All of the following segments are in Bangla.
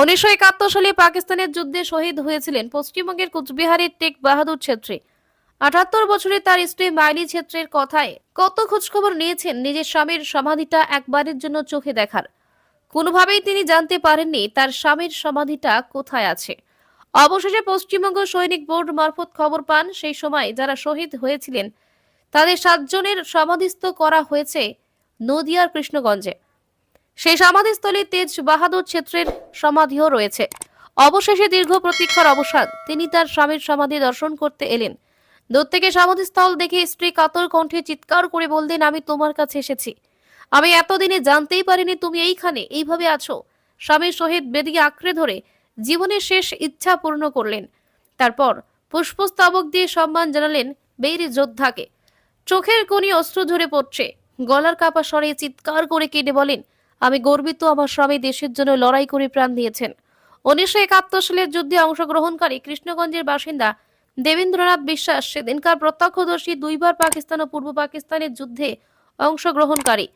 উনিশশো একাত্তর সালে পাকিস্তানের যুদ্ধে শহীদ হয়েছিলেন পশ্চিমবঙ্গের কুচবিহারের টেক বাহাদুর ছেত্রী। আটাত্তর বছরে তার স্ত্রী মাইলি ছেত্রের কথায়, কত খোঁজখবর নিয়েছেন নিজের স্বামীর সমাধিটা একবারের জন্য চোখে দেখার। কোনোভাবেই তিনি জানতে পারেননি তার স্বামীর সমাধিটা কোথায় আছে। অবশেষে পশ্চিমবঙ্গ সৈনিক বোর্ড মারফত খবর পান, সেই সময় যারা শহীদ হয়েছিলেন তাদের সাতজনের সমাধিস্থ করা হয়েছে নদিয়ার কৃষ্ণগঞ্জে। সেই সমাধিস্থলে তেজ বাহাদুর ছেত্রের সমাধিও রয়েছে। অবশেষে দীর্ঘ প্রতীক্ষার অবসান। তিনি তার স্বামীর সমাধি দর্শন করতে এলেন। দূর থেকে সমাধিস্থল দেখে স্ত্রী কাতর কণ্ঠে চিৎকার করে বললেন, আমি তোমার কাছে এসেছি। আমি এতদিনে জানতেই পারিনি তুমি এইখানে, এইভাবে আছো। স্বামীর সহিত বেদিকে আঁকড়ে ধরে জীবনের শেষ ইচ্ছা পূর্ণ করলেন। তারপর পুষ্পস্তবক দিয়ে সম্মান জানালেন বীর যোদ্ধাকে। চোখের কোণে অস্ত্র ঝরে পড়ছে। গলার কাপা স্বরে চিৎকার করে কেটে বলেন আমি গর্বিত আমার স্বামী দেশের জন্য লড়াই করে প্রাণ দিয়েছেন। উনিশশো একাত্তর সালের যুদ্ধে অংশগ্রহণকারী কৃষ্ণগঞ্জের বাসিন্দা দেবেন্দ্রনাথ বিশ্বাস সেদিনকার প্রত্যক্ষদর্শী দুইবার পাকিস্তান ও পূর্ব পাকিস্তানের যুদ্ধে অংশগ্রহণকারী।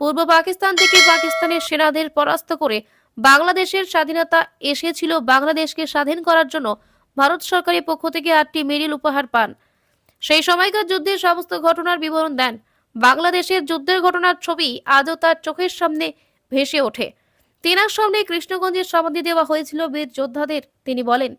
পূর্ব পাকিস্তান থেকে পাকিস্তানের সেনাদের পরাস্ত করে বাংলাদেশের স্বাধীনতা এসেছিল বাংলাদেশকে স্বাধীন করার জন্য ভারত সরকারের পক্ষ থেকে আটটি মেরিল উপহার পান। সেই সময়কার যুদ্ধের সমস্ত ঘটনার বিবরণ দেন বাংলাদেশের যুদ্ধের ঘটনার ছবি আজও তার চোখের সামনে ভেসে ওঠে। তেনার সামনে কৃষ্ণগঞ্জের সমাধি দেওয়া হয়েছিল বীর যোদ্ধাদের। তিনি বলেন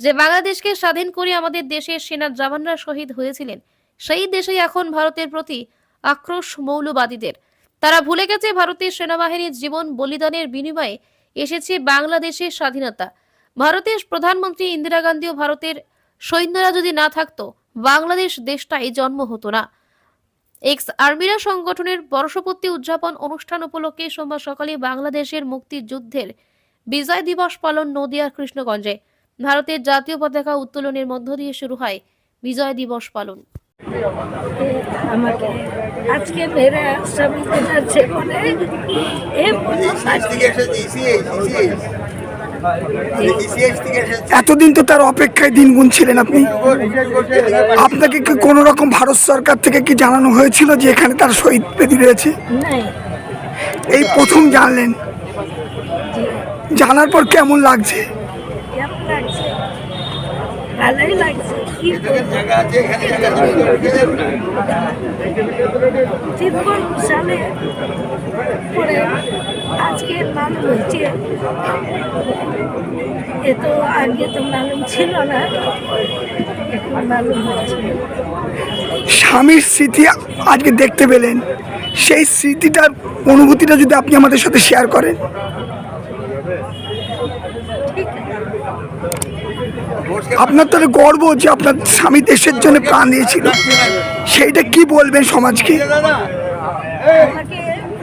যে, বাংলাদেশকে স্বাধীন করে আমাদের দেশের সেনার জওয়ানরা শহীদ হয়েছিলেন, সেই দেশেই এখন ভারতের প্রতি আক্রোশ মৌলবাদীদের। তারা ভুলে গেছে ভারতের সেনাবাহিনীর জীবন বলিদানের বিনিময়ে এসেছে বাংলাদেশের স্বাধীনতা। ভারতের প্রধানমন্ত্রী ইন্দিরা গান্ধী ও ভারতের সৈন্যরা যদি না থাকতো, বাংলাদেশ দেশটাই জন্ম হতো না। এক্স আর্মিরা সংগঠনের বর্ষপূর্তি উদযাপন অনুষ্ঠান উপলক্ষে সোমবার সকালে বাংলাদেশের মুক্তিযুদ্ধের বিজয় দিবস পালন নদিয়ার কৃষ্ণগঞ্জে। ভারতের জাতীয় পতাকা উত্তোলনের মধ্য দিয়ে শুরু হয় বিজয় দিবস পালন। আমাকে আজকে মেরা যাচ্ছে এতদিন তো তার অপেক্ষায় দিন গুনছিলেন আপনি। আপনাকে কি কোনো রকম ভারত সরকার থেকে কি জানানো হয়েছিল যে এখানে তার শহীদ বেদি রয়েছে? এই প্রথম জানলেন। জানার পর কেমন লাগছে? কেমন লাগছে? আজকে মালুম হয়েছে এ তো আগে তো মালুম ছিল না এখন মালুম হচ্ছে। স্বামীর স্মৃতি আজকে দেখতে পেলেন। সেই স্মৃতিটার অনুভূতিটা যদি আপনি আমাদের সাথে শেয়ার করেন। আপনার তাহলে গর্ব যে আপনার স্বামী দেশের জন্য প্রাণ দিয়েছিল। সেইটা কি বলবেন সমাজকে? আমাকে